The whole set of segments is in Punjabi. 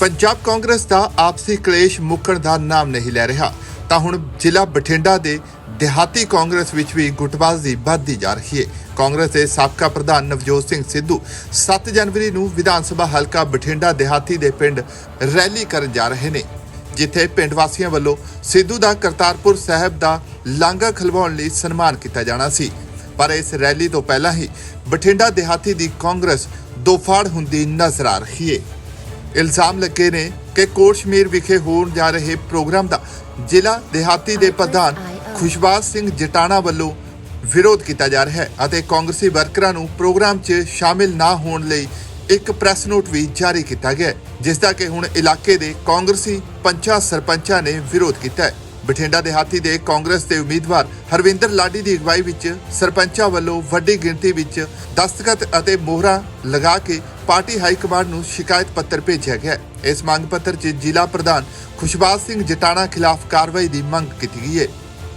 ਪੰਜਾਬ ਕਾਂਗਰਸ ਦਾ ਆਪਸੀ ਕਲੇਸ਼ ਮੁੱਕਣ ਦਾ ਨਾਮ ਨਹੀਂ ਲੈ ਰਿਹਾ। ਤਾਂ ਹੁਣ ਜ਼ਿਲ੍ਹਾ ਬਠਿੰਡਾ ਦੇ ਦਿਹਾਤੀ ਕਾਂਗਰਸ ਵਿੱਚ ਵੀ ਗੁੱਟਬਾਜ਼ੀ ਵੱਧਦੀ ਜਾ ਰਹੀ ਹੈ ਕਾਂਗਰਸ ਦੇ ਸਾਬਕਾ ਪ੍ਰਧਾਨ ਨਵਜੋਤ ਸਿੰਘ ਸਿੱਧੂ 7 ਜਨਵਰੀ ਨੂੰ ਵਿਧਾਨ ਸਭਾ ਹਲਕਾ ਬਠਿੰਡਾ ਦਿਹਾਤੀ ਦੇ ਪਿੰਡ ਰੈਲੀ ਕਰਨ ਜਾ ਰਹੇ ਨੇ, ਜਿੱਥੇ ਪਿੰਡ ਵਾਸੀਆਂ ਵੱਲੋਂ ਸਿੱਧੂ ਦਾ ਕਰਤਾਰਪੁਰ ਸਾਹਿਬ ਦਾ ਲਾਂਘਾ ਖਲਵਾਉਣ ਲਈ ਸਨਮਾਨ ਕੀਤਾ ਜਾਣਾ ਸੀ। ਪਰ ਇਸ ਰੈਲੀ ਤੋਂ ਪਹਿਲਾਂ ਹੀ ਬਠਿੰਡਾ ਦਿਹਾਤੀ ਦੀ ਕਾਂਗਰਸ ਦੋਫਾੜ ਹੁੰਦੀ ਨਜ਼ਰ ਆ ਰਹੀ ਹੈ ਇਲਜ਼ਾਮ ਲੱਗੇ ਨੇ ਕਿ ਕੋਟਸ਼ਮੀਰ ਵਿਖੇ ਹੋਣ ਜਾ ਰਹੇ ਪ੍ਰੋਗਰਾਮ ਦਾ ਜ਼ਿਲ੍ਹਾ ਦਿਹਾਤੀ ਦੇ ਪ੍ਰਧਾਨ ਖੁਸ਼ਬਾਜ਼ ਸਿੰਘ ਜਟਾਣਾ ਵੱਲੋਂ ਵਿਰੋਧ ਕੀਤਾ ਜਾ ਰਿਹਾ ਹੈ ਅਤੇ ਕਾਂਗਰਸੀ ਵਰਕਰਾਂ ਨੂੰ ਪ੍ਰੋਗਰਾਮ 'ਚ ਸ਼ਾਮਿਲ ਨਾ ਹੋਣ ਲਈ ਇੱਕ ਪ੍ਰੈਸ ਨੋਟ ਵੀ ਜਾਰੀ ਕੀਤਾ ਗਿਆ ਜਿਸ ਦਾ ਕਿ ਹੁਣ ਇਲਾਕੇ ਦੇ ਕਾਂਗਰਸੀ ਪੰਚਾਂ ਸਰਪੰਚਾਂ ਨੇ ਵਿਰੋਧ ਕੀਤਾ ਹੈ। ਬਠਿੰਡਾ ਦਿਹਾਤੀ ਦੇ ਕਾਂਗਰਸ ਦੇ ਉਮੀਦਵਾਰ ਹਰਵਿੰਦਰ ਲਾਡੀ ਦੀ ਅਗਵਾਈ ਵਿੱਚ ਸਰਪੰਚਾਂ ਵੱਲੋਂ ਵੱਡੀ ਗਿਣਤੀ ਵਿੱਚ ਦਸਤਖਤ ਅਤੇ ਮੋਹਰਾਂ ਲਗਾ ਕੇ ਪਾਰਟੀ ਹਾਈ ਕਮਾਂਡ ਨੂੰ ਸ਼ਿਕਾਇਤ ਪੱਤਰ ਭੇਜਿਆ ਗਿਆ ਇਸ ਮੰਗ ਪੱਤਰ 'ਚ ਜ਼ਿਲ੍ਹਾ ਪ੍ਰਧਾਨ ਖੁਸ਼ਬਾਜ਼ ਸਿੰਘ ਜਟਾਣਾ ਖਿਲਾਫ ਕਾਰਵਾਈ ਦੀ ਮੰਗ ਕੀਤੀ ਗਈ ਹੈ।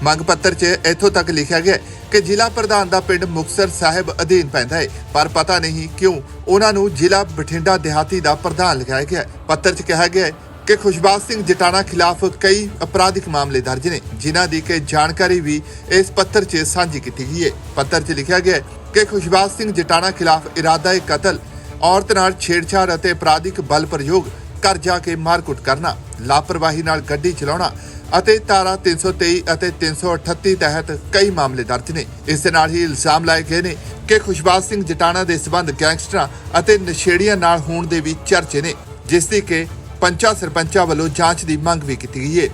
ਮੰਗ ਪੱਤਰ 'ਚ ਇੱਥੋਂ ਤੱਕ ਲਿਖਿਆ ਗਿਆ ਕਿ ਜ਼ਿਲ੍ਹਾ ਪ੍ਰਧਾਨ ਦਾ ਪਿੰਡ ਮੁਕਤਸਰ ਸਾਹਿਬ ਅਧੀਨ ਪੈਂਦਾ ਹੈ, ਪਰ ਪਤਾ ਨਹੀਂ ਕਿਉਂ ਉਹਨਾਂ ਨੂੰ ਜ਼ਿਲ੍ਹਾ ਬਠਿੰਡਾ ਦਿਹਾਤੀ ਦਾ ਪ੍ਰਧਾਨ ਲਗਾਇਆ ਗਿਆ ਪੱਤਰ 'ਚ ਕਿਹਾ ਗਿਆ ਹੈ ਕਿ ਖੁਸ਼ਬਾਜ਼ ਸਿੰਘ ਜਟਾਣਾ ਖਿਲਾਫ ਕਈ ਅਪਰਾਧਿਕ ਮਾਮਲੇ ਦਰਜ ਨੇ, ਜਿਨ੍ਹਾਂ ਦੀ ਕਿ ਜਾਣਕਾਰੀ ਵੀ ਇਸ ਪੱਤਰ 'ਚ ਸਾਂਝੀ ਕੀਤੀ ਗਈ ਹੈ। ਪੱਤਰ 'ਚ ਲਿਖਿਆ ਗਿਆ ਹੈ ਕਿ ਖੁਸ਼ਬਾਜ਼ ਸਿੰਘ ਜਟਾਣਾ ਖਿਲਾਫ ਇਰਾਦਾ ਕਤਲ, ਔਰਤ ਨਾਲ ਛੇੜਛਾੜ ਅਤੇ ਅਪਰਾਧਿਕ ਬਲ ਪ੍ਰਯੋਗ, ਘਰ ਜਾ ਕੇ ਮਾਰਕੁੱਟ ਕਰਨਾ, ਲਾਪਰਵਾਹੀ ਨਾਲ ਗੱਡੀ ਚਲਾਉਣਾ ਅਤੇ ਧਾਰਾ 323 ਅਤੇ 338 ਤਹਿਤ ਕਈ ਮਾਮਲੇ ਦਰਜ ਨੇ। ਇਸ ਦੇ ਨਾਲ ਹੀ ਇਲਜ਼ਾਮ ਲਾਏ ਗਏ ਨੇ ਕਿ ਖੁਸ਼ਬਾਜ਼ ਸਿੰਘ ਜਟਾਣਾ ਦੇ ਸਬੰਧ ਗੈਂਗਸਟਰਾਂ ਅਤੇ ਨਸ਼ੇੜੀਆਂ ਨਾਲ ਹੋਣ ਦੇ ਵੀ ਚਰਚੇ ਨੇ, ਜਿਸ ਦੀ ਕਿ ਪੰਚਾਂ ਸਰਪੰਚਾਂ ਵੱਲੋਂ ਜਾਂਚ ਦੀ ਮੰਗ ਵੀ ਕੀਤੀ ਗਈ ਹੈ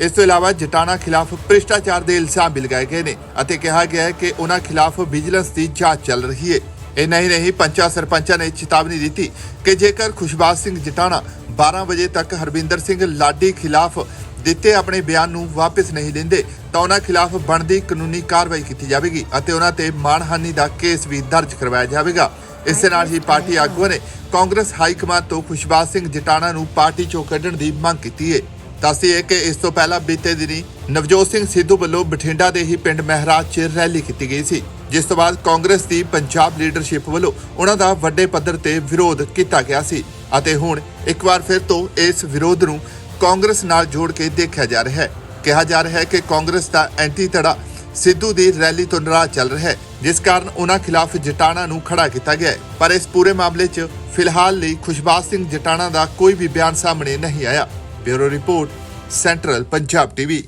ਇਸ ਤੋਂ ਇਲਾਵਾ ਜਟਾਣਾ ਖਿਲਾਫ ਭ੍ਰਿਸ਼ਟਾਚਾਰ ਦੇ ਇਲਜ਼ਾਮ ਵੀ ਲਗਾਏ ਗਏ ਨੇ ਅਤੇ ਕਿਹਾ ਗਿਆ ਹੈ ਕਿ ਉਹਨਾਂ ਖਿਲਾਫ ਵਿਜੀਲੈਂਸ ਦੀ ਜਾਂਚ ਚੱਲ ਰਹੀ ਹੈ ਇੰਨਾ ਹੀ ਨਹੀਂ, ਪੰਚਾਂ ਸਰਪੰਚਾਂ ਨੇ ਚੇਤਾਵਨੀ ਦਿੱਤੀ ਕਿ ਜੇਕਰ ਖੁਸ਼ਬਾਜ਼ ਸਿੰਘ ਜਟਾਣਾ 12 ਵਜੇ ਤੱਕ ਹਰਵਿੰਦਰ ਸਿੰਘ ਲਾਡੀ ਖਿਲਾਫ ਦਿੱਤੇ ਆਪਣੇ ਬਿਆਨ ਨੂੰ ਵਾਪਸ ਨਹੀਂ ਲੈਂਦੇ ਤਾਂ ਉਹਨਾਂ ਖਿਲਾਫ ਬਣਦੀ ਕਾਨੂੰਨੀ ਕਾਰਵਾਈ ਕੀਤੀ ਜਾਵੇਗੀ ਅਤੇ ਉਹਨਾਂ ਤੇ ਮਾਣਹਾਨੀ ਦਾ ਕੇਸ ਵੀ ਦਰਜ ਕਰਵਾਇਆ ਜਾਵੇਗਾ। ਇਸੇ ਨਾਲ ਹੀ ਪਾਰਟੀ ਆਗੂਆਂ ਨੇ ਕਾਂਗਰਸ ਹਾਈ ਕਮਾਂਡ ਤੋਂ ਖੁਸ਼ਬਾਜ਼ ਸਿੰਘ ਜਟਾਣਾ ਨੂੰ ਪਾਰਟੀ ਚੋਂ ਕੱਢਣ ਦੀ ਮੰਗ ਕੀਤੀ ਹੈ ਦੱਸਦੀਏ ਕਿ ਇਸ ਤੋਂ ਪਹਿਲਾਂ ਬੀਤੇ ਦਿਨੀ ਨਵਜੋਤ ਸਿੰਘ ਸਿੱਧੂ ਵੱਲੋਂ ਬਠਿੰਡਾ ਦੇ ਹੀ ਪਿੰਡ ਮਹਿਰਾਜ 'ਚ ਰੈਲੀ ਕੀਤੀ ਗਈ ਸੀ, ਜਿਸ ਤੋਂ ਬਾਅਦ ਕਾਂਗਰਸ ਦੀ ਪੰਜਾਬ ਲੀਡਰਸ਼ਿਪ ਵੱਲੋਂ ਉਹਨਾਂ ਦਾ ਵੱਡੇ ਪੱਧਰ ਤੇ ਵਿਰੋਧ ਕੀਤਾ ਗਿਆ ਸੀ ਅਤੇ ਹੁਣ ਇੱਕ ਵਾਰ ਫਿਰ ਤੋਂ ਇਸ ਵਿਰੋਧ ਨੂੰ ਕਾਂਗਰਸ ਨਾਲ ਜੋੜ ਕੇ ਦੇਖਿਆ ਜਾ ਰਿਹਾ ਹੈ। ਕਿਹਾ ਜਾ ਰਿਹਾ ਹੈ ਕਿ ਕਾਂਗਰਸ ਦਾ ਐਂਟੀ ਧੜਾ ਸਿੱਧੂ ਦੀ ਰੈਲੀ ਤੋਂ ਨਾਰਾਜ਼ ਚੱਲ ਰਿਹਾ ਹੈ। ਜਿਸ ਕਾਰਨ ਉਹਨਾਂ ਖਿਲਾਫ ਜਟਾਣਾ ਨੂੰ ਖੜਾ ਕੀਤਾ ਗਿਆ ਹੈ। ਪਰ ਇਸ ਪੂਰੇ ਮਾਮਲੇ 'ਚ ਫਿਲਹਾਲ ਲਈ ਖੁਸ਼ਬਾਸ ਸਿੰਘ ਜਟਾਣਾ ਦਾ ਕੋਈ ਵੀ ਬਿਆਨ ਸਾਹਮਣੇ ਨਹੀਂ ਆਇਆ। Bureau report, central Punjab TV.